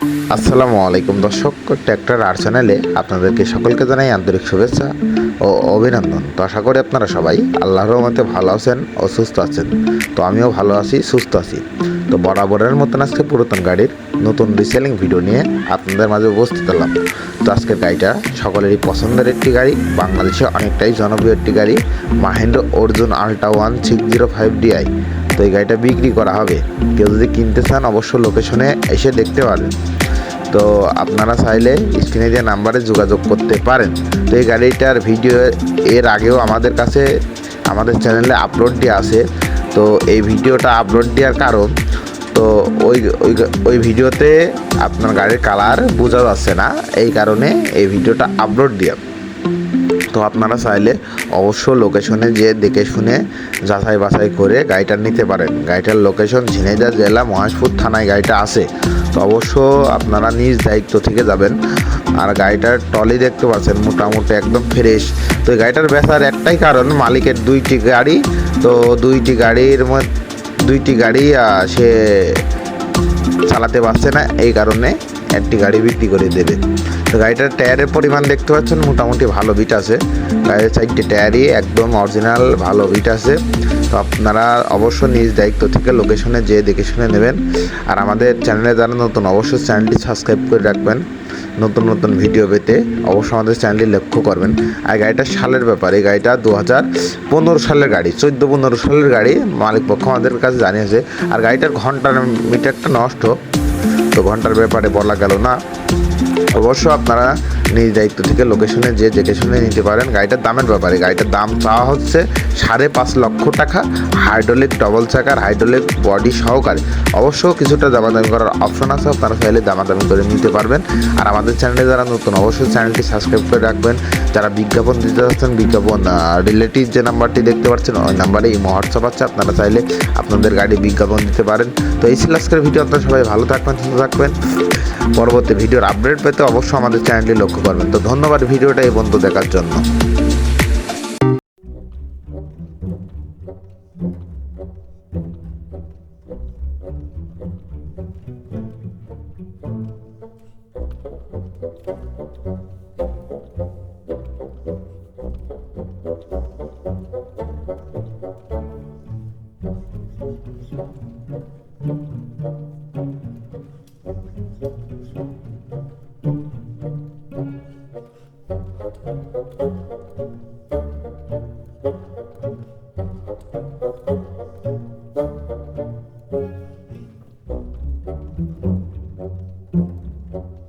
আসসালামু আলাইকুম দর্শক, ট্র্যাক্টর আর চ্যানেলে আপনাদেরকে সকলকে জানাই আন্তরিক শুভেচ্ছা ও অভিনন্দন। তো আশা করি আপনারা সবাই আল্লাহর রহমতে ভালো আছেন ও সুস্থ আছেন। তো আমিও ভালো আছি, সুস্থ আছি। তো বরাবরের মতন আজকে পুরাতন গাড়ির নতুন রিসেলিং ভিডিও নিয়ে আপনাদের মাঝে উপস্থিত হলাম। তো আজকের গাড়িটা সকলেরই পছন্দের একটি গাড়ি, বাংলাদেশে অনেকটাই জনপ্রিয় একটি গাড়ি, Mahindra Arjun ultra one six zero five DI তো এই গাড়িটা বিক্রি করা হবে। কেউ যদি কিনতে চান, অবশ্য লোকেশনে এসে দেখতে পারেন। তো আপনারা চাইলে স্ক্রিনে দেওয়া নাম্বারে যোগাযোগ করতে পারেন। তো এই গাড়িটার ভিডিও এর আগেও আমাদের কাছে, আমাদের চ্যানেলে আপলোড দেওয়া আছে। তো এই ভিডিওটা আপলোড দেওয়ার কারণ, তো ওই ওই ওই ভিডিওতে আপনার গাড়ির কালার বোঝা যাচ্ছে না। এই কারণে এই ভিডিওটা আপলোড দেওয়া তো আপনারা চাইলে অবশ্য লোকেশনে যেয়ে দেখে শুনে যাচাই বাছাই করে গাড়িটা নিতে পারেন। গাড়িটার লোকেশন ঝিনাইদহ জেলা মহেশপুর থানায় গাড়িটা আছে। তো অবশ্য আপনারা নিজ দায়িত্ব থেকে যাবেন। আর গাড়িটার টলি দেখতে পাচ্ছেন, মোটামুটি একদম ফ্রেশ তো গাড়িটার বেচার একটাই কারণ, মালিকের দুইটি গাড়ি। তো দুইটি গাড়ির মধ্যে, দুইটি গাড়ি সে চালাতে পারছে না এই কারণে। একটি গাড়ি বিক্রি করে দেবে। তো গাড়িটার টায়ারের পরিমাণ দেখতে পাচ্ছেন, মোটামুটি ভালো বিট আছে। গাড়ির চারটি টায়ারই একদম অরিজিনাল ভালো বিট আছে। তো আপনারা অবশ্য নিজ দায়িত্ব থেকে লোকেশনে যেয়ে দেখে শুনে নেবেন। আর আমাদের চ্যানেলে যারা নতুন, অবশ্যই চ্যানেলটি সাবস্ক্রাইব করে রাখবেন। নতুন নতুন ভিডিও পেতে অবশ্যই আমাদের চ্যানেলটি লক্ষ্য করবেন। আর গাড়িটার সালের ব্যাপারে, এই গাড়িটা দু হাজার পনেরো সালের গাড়ি, চোদ্দ, পনেরো সালের গাড়ি মালিক পক্ষ আমাদের কাছে জানিয়েছে। আর গাড়িটার ঘণ্টার মিটারটা নষ্ট। ঘণ্টার ব্যাপারে বলা গেল না। অবশ্য আপনারা নিজ দায়িত্ব থেকে লোকেশনে যে দেখে শুনে নিতে পারেন, গাড়িটার দামের ব্যাপারে। গাড়িটার দাম চাওয়া হচ্ছে সাড়ে পাঁচ লক্ষ টাকা হাইড্রোলিক ডবল চাকার হাইড্রোলিক বডি সহকারে। অবশ্য কিছুটা দামাদামি করার অপশন আছে, আপনারা চাইলে দামাদামি করে নিতে পারবেন। আর আমাদের চ্যানেলে যারা নতুন, অবশ্যই চ্যানেলটি সাবস্ক্রাইব করে রাখবেন। যারা বিজ্ঞাপন দিতে যাচ্ছেন, বিজ্ঞাপন রিলেটিভ যে নাম্বারটি দেখতে পাচ্ছেন, ওই নাম্বারে এই হোয়াটসঅ্যাপ আছে, আপনারা চাইলে আপনাদের গাড়ি বিজ্ঞাপন দিতে পারেন। তো এই ছিল আজকের ভিডিও আপনারা সবাই ভালো থাকবেন, সুস্থ থাকবেন। পরবর্তী ভিডিওর আপডেট পেতে অবশ্যই আমাদের চ্যানেলটি লক্ষ্য করবেন। তো ধন্যবাদ ভিডিওটা এই বন্ধু দেখার জন্য। thank you